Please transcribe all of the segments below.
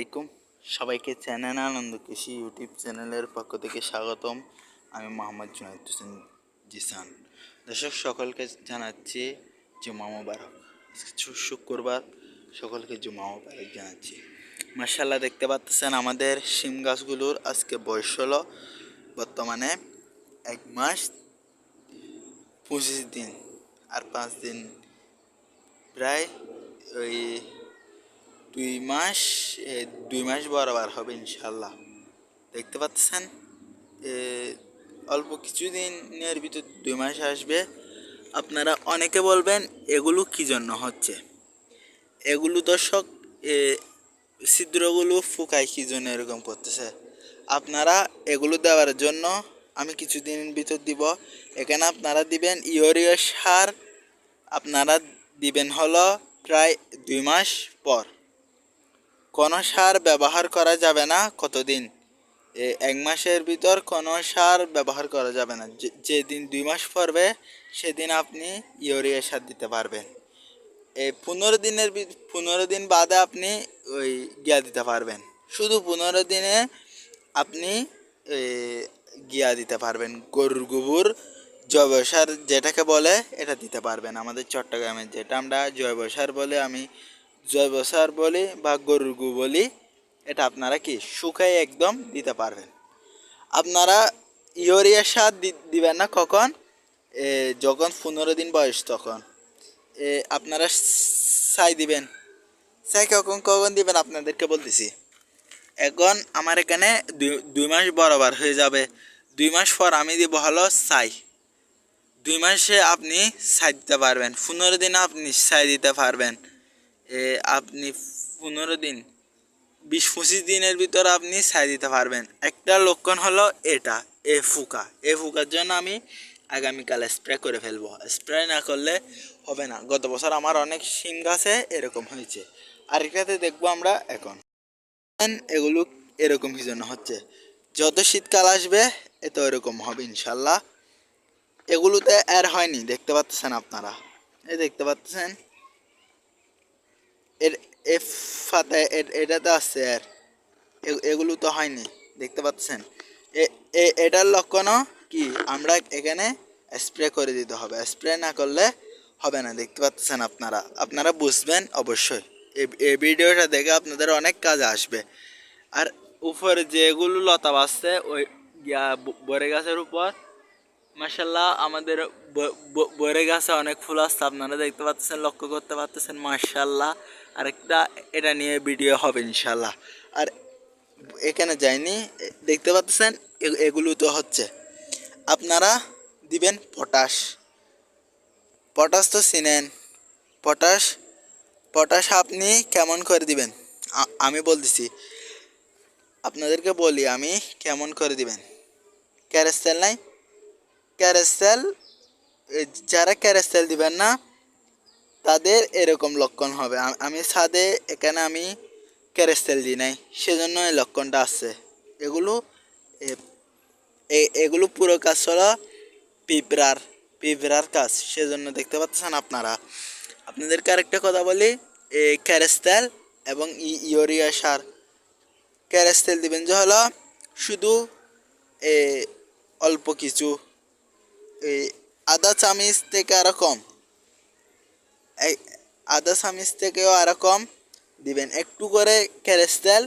আলাইকুম। সবাইকে চ্যানেল আনন্দ কৃষি ইউটিউব চ্যানেলের পক্ষ থেকে স্বাগতম। আমি মোহাম্মদ জুনাইদ হোসেন জিসান। দর্শক, সকলকে জানাচ্ছি জুমা মোবারক। শুক্রবার, সকলকে জুমা মোবারক জানাচ্ছি। মার্শাল্লাহ দেখতে পাচ্ছেন আমাদের শিম গাছগুলোর আজকে বয়স হলো বর্তমানে এক মাস পঁচিশ দিন। আর পাঁচ দিন প্রায় ওই দুই মাস দুই মাস বরাবর হবে ইনশাল্লাহ দেখতে পাচ্ছেন? অল্প কিছুদিনের ভিতর দুই মাস আসবে। আপনারা অনেকে বলবেন, এগুলো কি জন্য হচ্ছে? এগুলো দর্শক ছিদ্রগুলো ফুকায় কি জন্য এরকম করতেছে? আপনারা এগুলো দেওয়ার জন্য আমি কিছুদিন ভিতর দিব। এখানে আপনারা দিবেন ইউরিয়া সার, আপনারা দিবেন হলো প্রায় দুই মাস পর। কোনো সার ব্যবহার করা যাবে না কতদিন? এক মাসের ভিতর কোনো সার ব্যবহার করা যাবে না। যে- যেদিন দুই মাস পরবে সেদিন আপনি ইউরিয়া সার দিতে পারবেন। এই পনেরো দিনের পনেরো দিন বাদে আপনি ওই গিয়া দিতে পারবেন। শুধু পনেরো দিনে আপনি গিয়া দিতে পারবেন। গরুর গোবর, জৈব সার যেটাকে বলে, এটা দিতে পারবেন। আমাদের চট্টগ্রামের যেটা আমরা জৈব সার বলে আমি জৈব সার বলি বা গরুর গু বলি এটা আপনারা কি শুকাই একদম দিতে পারবেন। আপনারা ইউরিয়া সার দিবেন না কখন? এ, যখন পনেরো দিন বয়স তখন। আপনারা ছাই দিবেন। ছাই কখন কখন দিবেন আপনাদেরকে বলতেছি। এখন আমার এখানে দুই দুই মাস বরাবর হয়ে যাবে। দুই মাস পর আমি দিব হলো ছাই। দুই মাসে আপনি ছাই দিতে পারবেন। পনেরো দিনে আপনি ছাই দিতে পারবেন। আপনি পনেরো দিন, বিশ পঁচিশ দিনের ভিতর আপনি ছাই দিতে পারবেন। একটা লক্ষণ হলো এটা, এ ফুকা। এ ফুকার জন্য আমি আগামীকাল স্প্রে করে ফেলব। স্প্রে না করলে হবে না। গত বছর আমার অনেক শিম গাছে এরকম হয়েছে। আরেকটাতে দেখব আমরা এখন। এগুলো এরকম কি জন্য হচ্ছে। যত শীতকাল আসবে এত এরকম হবে ইনশাল্লাহ। এগুলোতে আর হয়নি, দেখতে পাচ্ছেন আপনারা। এই দেখতে পাচ্ছেন এর এ ফাতে এ- এটাতে আসছে আর। এগুলো তো হয়নি, দেখতে পাচ্ছেন? এটার লক্ষণও কি? আমরা এখানে স্প্রে করে দিতে হবে। স্প্রে না করলে হবে না, দেখতে পাচ্ছেন আপনারা। আপনারা বুঝবেন অবশ্যই। এই ভিডিওটা দেখে আপনাদের অনেক কাজে আসবে। আর উপরে যেগুলো লতা বাসছে ওই বরে গাছের উপর মাসাল্লাহ আমাদের বরে গাছে অনেক ফুল আসছে, আপনারা দেখতে পাচ্ছেন, লক্ষ্য করতে পারতেছেন মার্শাল্লাহ আরেকটা, এটা নিয়ে ভিডিও হবে ইনশাল্লাহ আর এখানে যায়নি দেখতে পাচ্ছেন এগুলো তো হচ্ছে। আপনারা দিবেন পটাশ। পটাশ তো চিনেন। পটাশ পটাশ আপনি কেমন করে দিবেন? আমি বলতেছি, আপনাদেরকে বলি আমি কেমন করে দিবেন। ক্যারেস্তেল নাই? ক্যারেস্তেল এ, যারা ক্যারেস্তেল দিবেন না তাদের এরকম লক্ষণ হবে। আমি ছাদে এখানে আমি ক্যারেস্তেল দিই নাই সেজন্য এই লক্ষণটা আসছে এগুলো এগুলো পুরো কাজ হলো পিঁপড়ার পিঁপড়ার কাজ সেজন্য দেখতে পাচ্ছেন আপনারা। আপনাদেরকে আরেকটা কথা বলি এ ক্যারেস্তেল এবং ইউরিয়া সার। ক্যারেস্তেল দিবেন যে হলো শুধু এ অল্প কিছু। এই আধা চামিচ থেকে আরও কম। এই আধা চামিচ থেকেও আরও কম দিবেন। একটু করে ক্যারেস্তেল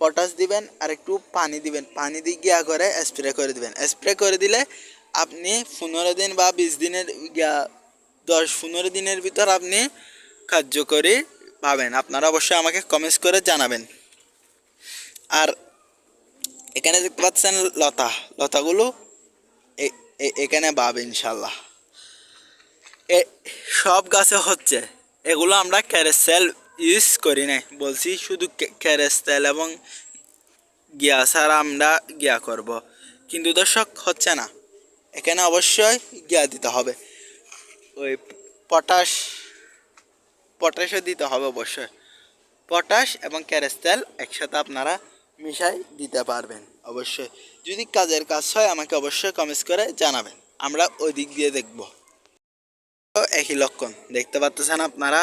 পটাশ দিবেন আর একটু পানি দিবেন। পানি দিয়ে গিয়া করে স্প্রে করে দিবেন। স্প্রে করে দিলে আপনি পনেরো দিন বা বিশ দিনের গিয়া, দশ পনেরো দিনের ভিতর আপনি কার্যকরী পাবেন আপনারা অবশ্যই আমাকে কমেন্টস করে জানাবেন। আর এখানে দেখতে পাচ্ছেন লতা। লতাগুলো এখানে পাবে ইনশাল্লাহ এ, সব গাছে হচ্ছে, এগুলো আমরা ক্যারেসেল ইউজ করি নাই। বলছি শুধু ক্যারেসেল এবং গিয়া ছাড়া আমরা গিয়া করব। কিন্তু দর্শক, হচ্ছে না। এখানে অবশ্যই গিয়া দিতে হবে। ওই পটাশ, পটাশও দিতে হবে অবশ্যই। পটাশ এবং ক্যারেস্তেল একসাথে আপনারা মিশাই দিতে পারবেন। অবশ্যই। যদি কাজের কাজ হয়, আমাকে অবশ্যই কমেন্টস করে জানাবেন। আমরা ওই দিক দিয়ে দেখব। একই লক্ষণ, দেখতে পাচ্ছেন আপনারা?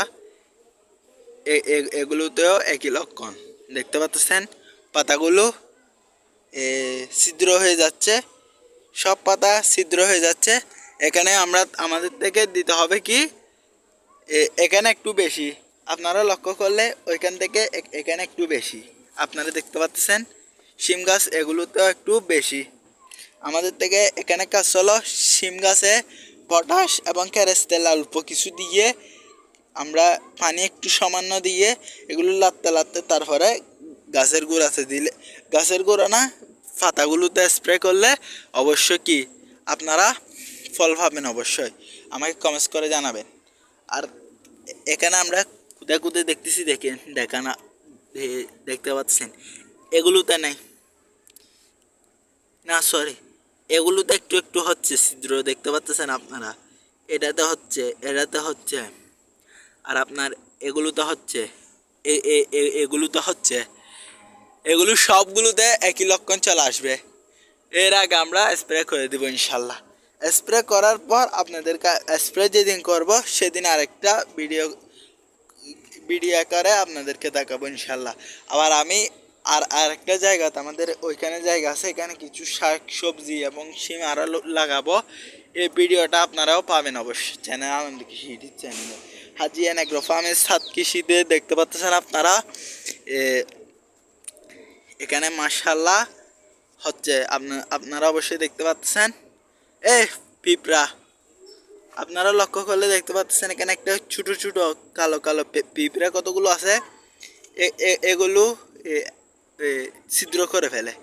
এগুলোতেও একই লক্ষণ। দেখতে পাচ্ছেন? পাতাগুলো ছিদ্র হয়ে যাচ্ছে। সব পাতা ছিদ্র হয়ে যাচ্ছে। এখানে আমরা, আমাদের থেকে দিতে হবে কি? এখানে একটু বেশি। আপনারা লক্ষ্য করলে ওইখান থেকে এখানে একটু বেশি। আপনারা দেখতে পাচ্ছেন? শিম গাছ এগুলোতেও একটু বেশি। আমাদের থেকে এখানে কাজ হলো শিম গাছে পটাশ এবং ক্যারেস্তেল অল্প কিছু দিয়ে আমরা পানি একটু সামান্য দিয়ে এগুলো লাত্তে লাত্তে তারপরে গাছের গোড়াতে দিলে গাছের গোড়া না, পাতাগুলোতে স্প্রে করলে অবশ্যই কি? আপনারা ফল পাবেন অবশ্যই। আমাকে কমেন্টস করে জানাবেন। আর এখানে আমরা কুদে কুদে দেখতেছি, দেখেন দেখা না দে- দেখতে পাচ্ছেন। এগুলোতে নেই। না সরি এগুলোতে একটু একটু হচ্ছে ছিদ্র, দেখতে পাচ্ছেন আপনারা? এটাতে হচ্ছে এটাতে হচ্ছে, আর আপনার এগুলোতে হচ্ছে এগুলোতে হচ্ছে, এগুলো সবগুলোতে একই লক্ষণ চলে আসবে। এর আগে আমরা স্প্রে করে দেবো ইনশাল্লাহ স্প্রে করার পর আপনাদের স্প্রে যেদিন করব, সেদিন আরেকটা ভিডিও ভিডিও আকারে আপনাদেরকে দেখাবো ইনশাল্লাহ আবার আমি আর আরেকটা জায়গাতে আমাদের ওইখানে জায়গা আছে, এখানে কিছু শাক সবজি এবং সিম আরও লাগাবো। এই ভিডিওটা আপনারাও পাবেন অবশ্যই। চ্যানেল আনন্দ কৃষি ইউটিউব চ্যানেলে হাজি এন এগ্রো ফার্মের সাত কৃষিতে দেখতে পাচ্ছেন আপনারা এখানে মার্শাল্লাহ হচ্ছে আপনা- আপনারা অবশ্যই দেখতে পাচ্ছেন। এ, পিঁপড়া। আপনারা লক্ষ্য করলে দেখতে পাচ্ছেন এখানে একটা ছোটো ছোটো কালো কালো পিঁপড়া কতগুলো আছে? এগুলো ছিদ্র করে ফেলে।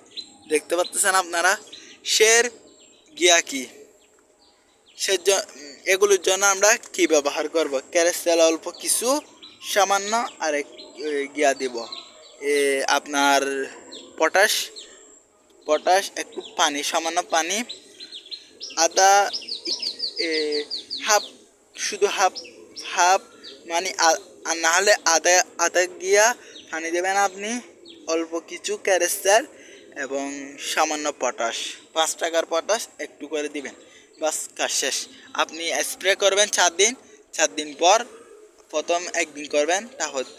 দেখতে পাচ্ছেন আপনারা? শের গিয়া কি? সে এগুলোর জন্য আমরা কি ব্যবহার করব? ক্যারেস্তেল অল্প কিছু, সামান্য আর গিয়া দিব। আপনার পটাশ পটাশ, একটু পানি, সামান্য পানি, আদা হাফ, শুধু হাফ হাফ মানে আর না হলে আদা আদা গিয়া পানি দেবেন আপনি। অল্প কিছু ক্যারেস্টার এবং সামান্য পটাশ। পাঁচ টাকার পটাশ, একটু করে দিবেন। বাস, কাজ শেষ। আপনি স্প্রে করবেন চার দিন। চার দিন পর প্রথম একদিন করবেন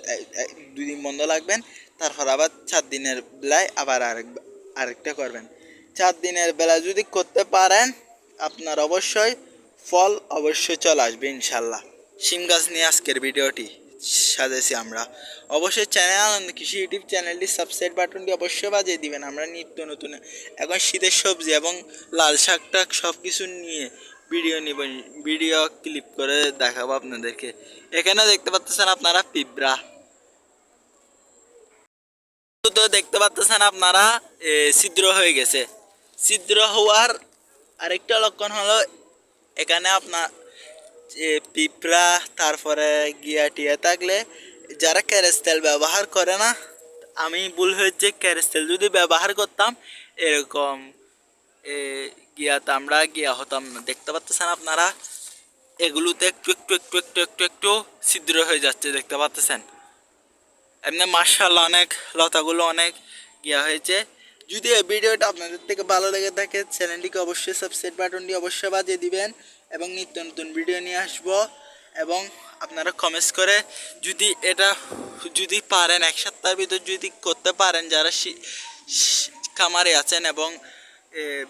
এ- দুই দিন বন্ধ লাগবেন। তারপর আবার চার দিনের বেলায় আবার আরেক, আরেকটা করবেন। চার দিনের বেলা যদি করতে পারেন, আপনার অবশ্যই ফল অবশ্যই চলে আসবে, ইনশাল্লাহ। শিম গাছ নিয়ে আজকের ভিডিওটি। সাজেছি আমরা। অবশ্যই চ্যানেল কৃষি ইউটিউব চ্যানেলটি সাবস্ক্রাইব বাটনটি অবশ্যই বাজিয়ে দিবেন। আমরা নিত্য নতুন এখন শীতের সবজি এবং লাল শাক টাক সব কিছু নিয়ে ভিডিও নিব ভিডিও ক্লিপ করে দেখাবো আপনাদেরকে। এখানে দেখতে পাচ্ছেন আপনারা পিঁপড়া। তো দেখতে পাচ্ছেন আপনারা ছিদ্র হয়ে গেছে। ছিদ্র হওয়ার আরেকটা লক্ষণ হলো, এখানে আপনার পিঁপড়া তারপরে গিয়া টিয়া থাকলে যারা ক্যারেস্তেল ব্যবহার করে না আমি ভুল হয়েছে ক্যারেস্তেল যদি ব্যবহার করতাম এরকম এ, গিয়াতে আমরা গিয়া হতাম। না দেখতে পাচ্ছেন আপনারা? এগুলোতে একটু একটু একটু একটু একটু একটু ছিদ্র হয়ে যাচ্ছে দেখতে পাচ্ছেন? এমনি মার্শাল অনেক লতাগুলো অনেক গিয়া হয়েছে। যদি এই ভিডিওটা আপনাদের থেকে ভালো লেগে থাকে চ্যানেলটিকে অবশ্যই সাবস্ক্রাইব বাটনটি অবশ্যই বাজিয়ে দিবেন। এবং নিত্য নতুন ভিডিও নিয়ে আসব। এবং আপনারা কমেন্টস করে যদি এটা, যদি পারেন এক সপ্তাহের ভিতর যদি করতে পারেন, যারা খামারে আছেন এবং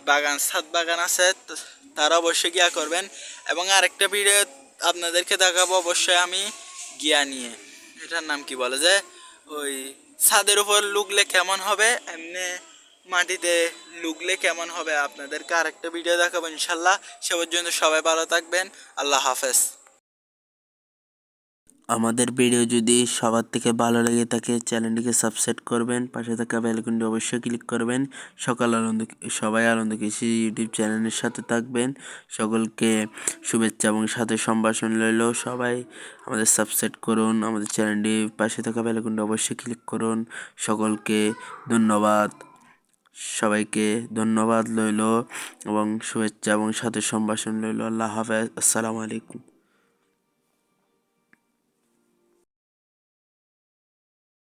বাগান, ছাদ বাগান আছে তারা অবশ্যই গিয়া করবেন। এবং আরেকটা ভিডিও আপনাদেরকে দেখাবো অবশ্যই আমি গিয়া নিয়ে। এটার নাম কি বলে যে, ওই ছাদের উপর লুকলে কেমন হবে, এমনি মাটিতে লুকলে কেমন হবে আপনাদেরকে আরেকটা ভিডিও দেখাবো ইনশাল্লাহ সে পর্যন্ত সবাই ভালো থাকবেন। আল্লাহ হাফেজ। আমাদের ভিডিও যদি সবার থেকে ভালো লেগে থাকে, চ্যানেলটিকে সাবস্ক্রাইব করবেন, পাশে থাকা বেলকনটি অবশ্যই ক্লিক করবেন। সকাল আনন্দ, সবাই আনন্দ কৃষি ইউটিউব চ্যানেলের সাথে থাকবেন। সকলকে শুভেচ্ছা এবং সাথে সম্ভাষণ রইল। সবাই আমাদের সাবস্ক্রাইব করুন, আমাদের চ্যানেলটি পাশে থাকা বেলকনটি অবশ্যই ক্লিক করুন। সকলকে ধন্যবাদ। সবাইকে ধন্যবাদ লইল এবং শুভেচ্ছা এবং সাথে সম্ভাষণ লইল। আল্লাহ হাফেজ। আসসালামু আলাইকুম।